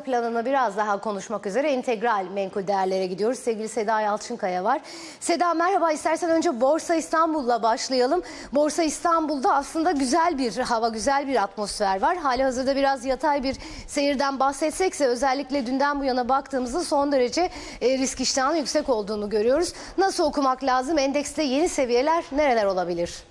planını biraz daha konuşmak üzere integral menkul değerlere gidiyoruz. Sevgili Seda Yalçınkaya var. Seda merhaba istersen önce Borsa İstanbul'la başlayalım. Borsa İstanbul'da aslında güzel bir hava, güzel bir atmosfer var. Hali hazırda biraz yatay bir seyirden bahsetsekse özellikle dünden bu yana baktığımızda son derece e, risk iştahının yüksek olduğunu görüyoruz. Nasıl okumak lazım? Endekste yeni seviyeler nereler olabilir?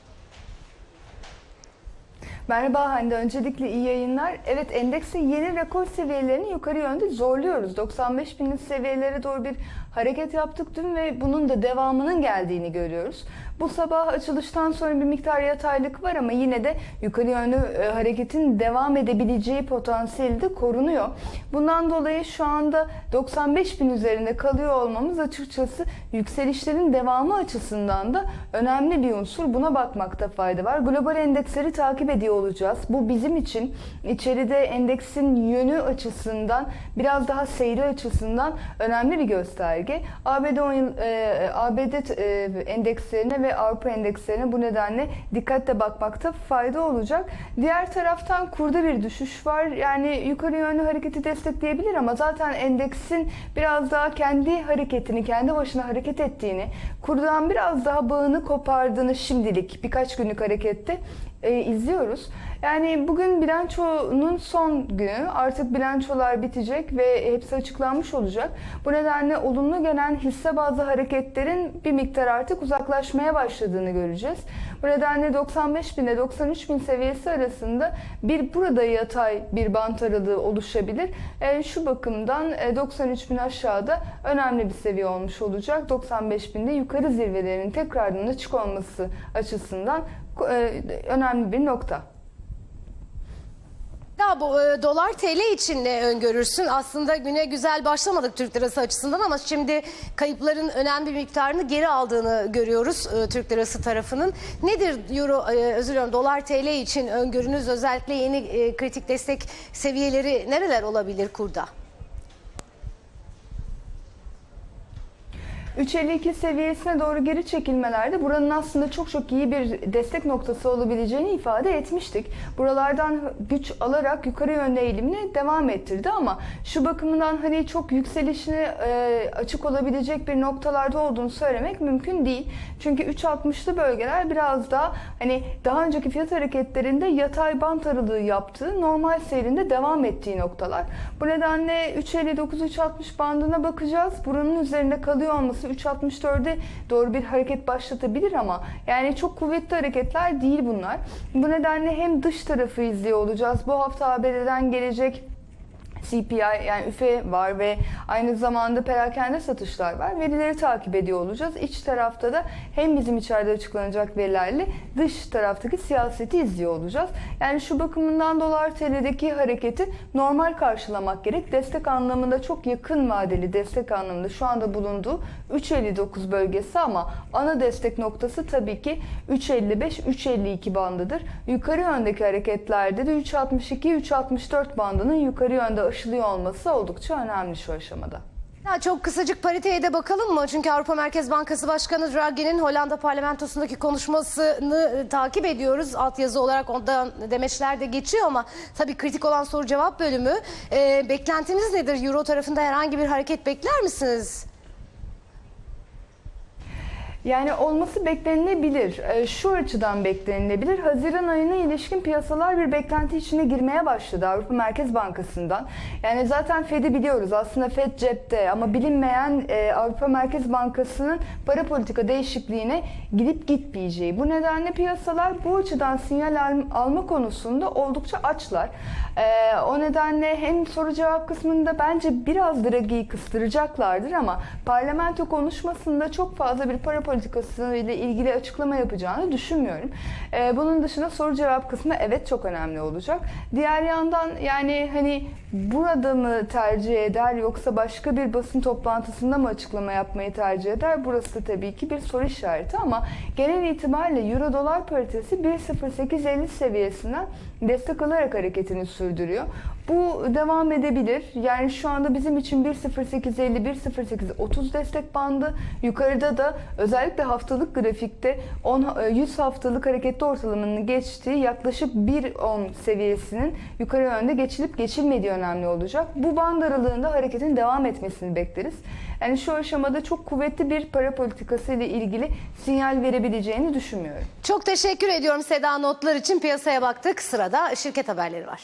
Merhaba Hande, öncelikle iyi yayınlar. Evet, endeksin yeni rekor seviyelerini yukarı yönde zorluyoruz. 95 binlik seviyelere doğru bir hareket yaptık dün ve bunun da devamının geldiğini görüyoruz. Bu sabah açılıştan sonra bir miktar yataylık var ama yine de yukarı yönlü e, hareketin devam edebileceği potansiyeli de korunuyor. Bundan dolayı şu anda 95 bin üzerinde kalıyor olmamız açıkçası yükselişlerin devamı açısından da önemli bir unsur. Buna bakmakta fayda var. Global endeksleri takip ediyor olacağız. Bu bizim için içeride endeksin yönü açısından biraz daha seyri açısından önemli bir gösterge. ABD, oyun- e, ABD e, endekslerine ve Avrupa endekslerine bu nedenle dikkatle bakmakta fayda olacak. Diğer taraftan kurda bir düşüş var. Yani yukarı yönlü hareketi destekleyebilir ama zaten endeksin biraz daha kendi hareketini, kendi başına hareket ettiğini, kurdan biraz daha bağını kopardığını şimdilik birkaç günlük harekette e, izliyoruz. Yani bugün bilançonun son günü. Artık bilançolar bitecek ve hepsi açıklanmış olacak. Bu nedenle olumlu gelen hisse bazlı hareketlerin bir miktar artık uzaklaşmaya başladığını göreceğiz. Bu nedenle 95 bin ile 93 bin seviyesi arasında bir burada yatay bir bant aralığı oluşabilir. E, şu bakımdan e, 93 bin aşağıda önemli bir seviye olmuş olacak. 95 binde yukarı zirvelerin tekrardan açık olması açısından e, önemli bir nokta. Ya bu e, dolar TL için ne öngörürsün? Aslında güne güzel başlamadık Türk lirası açısından ama şimdi kayıpların önemli bir miktarını geri aldığını görüyoruz e, Türk lirası tarafının. Nedir euro e, özür diliyorum dolar TL için öngörünüz özellikle yeni e, kritik destek seviyeleri nereler olabilir kurda? 3.52 seviyesine doğru geri çekilmelerde buranın aslında çok çok iyi bir destek noktası olabileceğini ifade etmiştik. Buralardan güç alarak yukarı yönlü eğilimini devam ettirdi ama şu bakımından hani çok yükselişine e, açık olabilecek bir noktalarda olduğunu söylemek mümkün değil. Çünkü 3.60'lı bölgeler biraz daha hani daha önceki fiyat hareketlerinde yatay bant aralığı yaptığı, normal seyrinde devam ettiği noktalar. Bu nedenle 3.59-3.60 bandına bakacağız. Buranın üzerinde kalıyor olması 3.64'e doğru bir hareket başlatabilir ama yani çok kuvvetli hareketler değil bunlar. Bu nedenle hem dış tarafı izliyor olacağız. Bu hafta ABD'den gelecek CPI yani üfe var ve aynı zamanda perakende satışlar var. Verileri takip ediyor olacağız. İç tarafta da hem bizim içeride açıklanacak verilerle dış taraftaki siyaseti izliyor olacağız. Yani şu bakımından dolar TL'deki hareketi normal karşılamak gerek. Destek anlamında çok yakın vadeli destek anlamında şu anda bulunduğu 3.59 bölgesi ama ana destek noktası tabii ki 3.55-3.52 bandıdır. Yukarı yöndeki hareketlerde de 3.62-3.64 bandının yukarı yönde aşılıyor olması oldukça önemli şu aşamada. Ya çok kısacık pariteye de bakalım mı? Çünkü Avrupa Merkez Bankası Başkanı Draghi'nin Hollanda parlamentosundaki konuşmasını e, takip ediyoruz. Altyazı olarak ondan demeçler de geçiyor ama tabii kritik olan soru cevap bölümü. Ee, beklentiniz nedir? Euro tarafında herhangi bir hareket bekler misiniz? Yani olması beklenilebilir. Ee, Şu açıdan beklenilebilir. Haziran ayına ilişkin piyasalar bir beklenti içine girmeye başladı Avrupa Merkez Bankası'ndan. Yani zaten Fed'i biliyoruz. Aslında Fed cepte ama bilinmeyen e, Avrupa Merkez Bankası'nın para politika değişikliğine gidip gitmeyeceği. Bu nedenle piyasalar bu açıdan sinyal al- alma konusunda oldukça açlar. Ee, O nedenle hem soru cevap kısmında bence biraz Draghi'yi kıstıracaklardır ama parlamento konuşmasında çok fazla bir para politikası ile ilgili açıklama yapacağını düşünmüyorum. Ee, bunun dışında soru cevap kısmı evet çok önemli olacak. Diğer yandan yani hani burada mı tercih eder yoksa başka bir basın toplantısında mı açıklama yapmayı tercih eder? Burası da tabii ki bir soru işareti ama genel itibariyle euro dolar paritesi 1.0850 seviyesinden destek alarak hareketini sürdürüyor. Bu devam edebilir. Yani şu anda bizim için 1.0850, 1.0830 destek bandı. Yukarıda da özellikle haftalık grafikte 10, 100 haftalık hareketli ortalamanın geçtiği yaklaşık 1.10 seviyesinin yukarı yönde geçilip geçilmediği önemli olacak. Bu band aralığında hareketin devam etmesini bekleriz. Yani şu aşamada çok kuvvetli bir para politikası ile ilgili sinyal verebileceğini düşünmüyorum. Çok teşekkür ediyorum Seda notlar için. Piyasaya baktık. Sırada şirket haberleri var.